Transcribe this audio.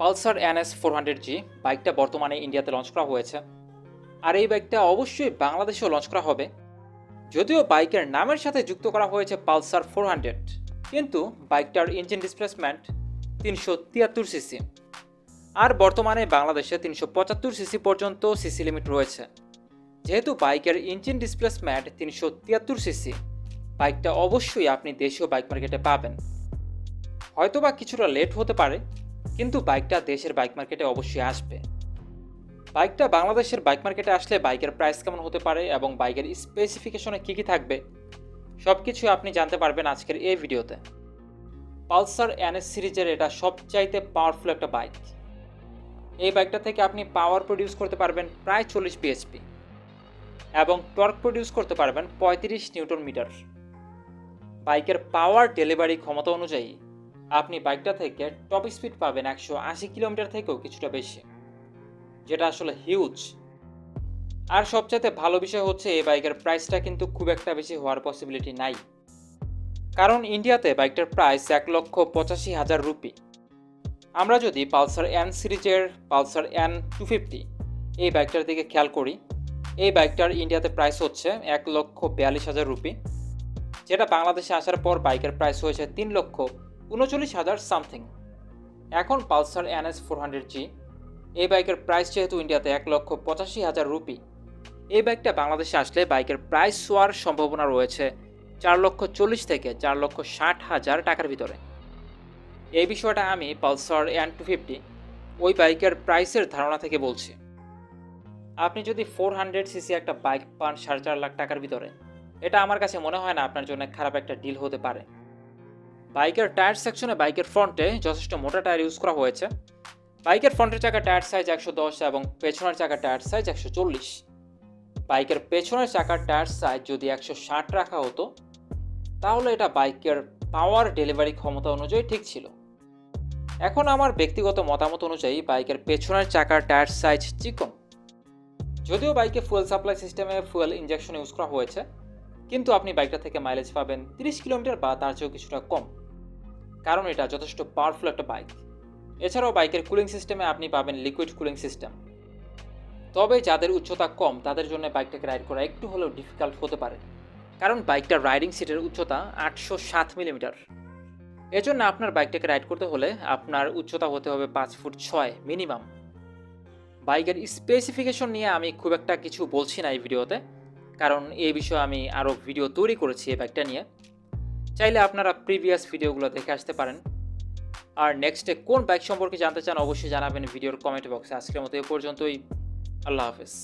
Pulsar NS four hundred G বাইকটা বর্তমানে ইন্ডিয়াতে লঞ্চ করা হয়েছে। আর এই বাইকটা অবশ্যই বাংলাদেশেও লঞ্চ করা হবে। যদিও বাইকের নামের সাথে যুক্ত করা হয়েছে পালসার ফোর হান্ড্রেড, কিন্তু বাইকটার ইঞ্জিন ডিসপ্লেসমেন্ট তিনশো তিয়াত্তর সিসি। আর বর্তমানে বাংলাদেশে তিনশো পঁচাত্তর সিসি পর্যন্ত সিসি লিমিট রয়েছে। যেহেতু বাইকের ইঞ্জিন ডিসপ্লেসমেন্ট তিনশো তিয়াত্তর সিসি, বাইকটা অবশ্যই আপনি দেশীয় বাইক মার্কেটে পাবেন। হয়তোবা কিছুটা লেট হতে পারে কিন্তু বাইকটা দেশের বাইক মার্কেটে অবশ্যই আসবে। বাইকটা বাংলাদেশের বাইক মার্কেটে আসলে বাইকের প্রাইস কেমন হতে পারে এবং বাইকের স্পেসিফিকেশনে কী কী থাকবে সব কিছু আপনি জানতে পারবেন আজকের এই ভিডিওতে। পালসার এনএস সিরিজের এটা সবচাইতে পাওয়ারফুল একটা বাইক এই বাইকটা থেকে আপনি পাওয়ার প্রডিউস করতে পারবেন প্রায় চল্লিশ বিএসপি এবং টর্ক প্রডিউস করতে পারবেন পঁয়ত্রিশ নিউটন মিটার বাইকের পাওয়ার ডেলিভারি ক্ষমতা অনুযায়ী আপনি বাইকটা থেকে টপ স্পিড পাবেন একশো আশি কিলোমিটার থেকেও কিছুটা বেশি, যেটা আসলে হিউজ আর সবচাইতে ভালো বিষয় হচ্ছে এই বাইকের প্রাইসটা কিন্তু খুব একটা বেশি হওয়ার পসিবিলিটি নাই। কারণ ইন্ডিয়াতে বাইকটার প্রাইস এক লক্ষ পঁচাশি হাজার রুপি। আমরা যদি পালসার এন সিরিজের পালসার এন টু ফিফটি এই বাইকটার দিকে খেয়াল করি, এই বাইকটার ইন্ডিয়াতে প্রাইস হচ্ছে এক লক্ষ বিয়াল্লিশ হাজার রুপি, যেটা বাংলাদেশে আসার পর বাইকের প্রাইস হয়েছে তিন লক্ষ উনচল্লিশ হাজার সামথিং। এখন Pulsar NS four hundred G, এই বাইকের প্রাইস যেহেতু ইন্ডিয়াতে এক লক্ষ পঁচাশি হাজার রুপি, এই বাইকটা বাংলাদেশে আসলে বাইকের প্রাইস হওয়ার সম্ভাবনা রয়েছে চার লক্ষ চল্লিশ থেকে চার লক্ষ ষাট হাজার টাকার ভিতরে। এই বিষয়টা আমি পালসার এন টু ফিফটি, ওই বাইকের প্রাইসের ধারণা থেকে বলছি। আপনি যদি ফোর হান্ড্রেড সিসি একটা বাইক পান সাড়ে চার লাখ টাকার ভিতরে, এটা আমার কাছে মনে হয় না আপনার জন্য খারাপ একটা ডিল হতে পারে। বাইকের টায়ার সেকশনে বাইকের ফ্রন্টে যথেষ্ট মোটা টায়ার ইউজ করা হয়েছে। বাইকের ফ্রন্টের চাকা টায়ার সাইজ একশো দশ এবং পেছনের চাকা টায়ার সাইজ একশো চল্লিশ। বাইকের পেছনের চাকার টায়ার সাইজ যদি একশো ষাট রাখা হতো, তাহলে এটা বাইকের পাওয়ার ডেলিভারি ক্ষমতা অনুযায়ী ঠিক ছিল। এখন আমার ব্যক্তিগত মতামত অনুযায়ী বাইকের পেছনের চাকার টায়ার সাইজ চিকন। যদিও বাইকে ফুয়েল সাপ্লাই সিস্টেমে ফুয়েল ইঞ্জেকশন ইউজ করা হয়েছে, কিন্তু আপনি বাইকটা থেকে মাইলেজ পাবেন তিরিশ কিলোমিটার বা তার চেয়েও কিছুটা কম। কারণ এটা যথেষ্ট পাওয়ারফুল একটা বাইক এছাড়াও বাইকের কুলিং সিস্টেমে আপনি পাবেন লিকুইড কুলিং সিস্টেম তবে যাদের উচ্চতা কম, তাদের জন্য বাইকটাকে রাইড করা একটু হলেও ডিফিকাল্ট হতে পারে। কারণ বাইকটার রাইডিং সিটের উচ্চতা আটশো সাত মিলিমিটার এজন্য আপনার বাইকটাকে রাইড করতে হলে আপনার উচ্চতা হতে হবে পাঁচ ফুট ছয় মিনিমাম বাইকের স্পেসিফিকেশন নিয়ে আমি খুব একটা কিছু বলছি না এই ভিডিওতে, কারণ এই বিষয়ে আমি আরও ভিডিও তৈরি করেছি এই বাইকটা নিয়ে। চাইলে আপনারা প্রিভিয়াস ভিডিওগুলো দেখে আসতে পারেন। আর নেক্সটে কোন বাইক সম্পর্কে জানতে চান অবশ্যই জানাবেন ভিডিওর কমেন্ট বক্সে আজকের মতো এ পর্যন্তই। আল্লাহ হাফেজ।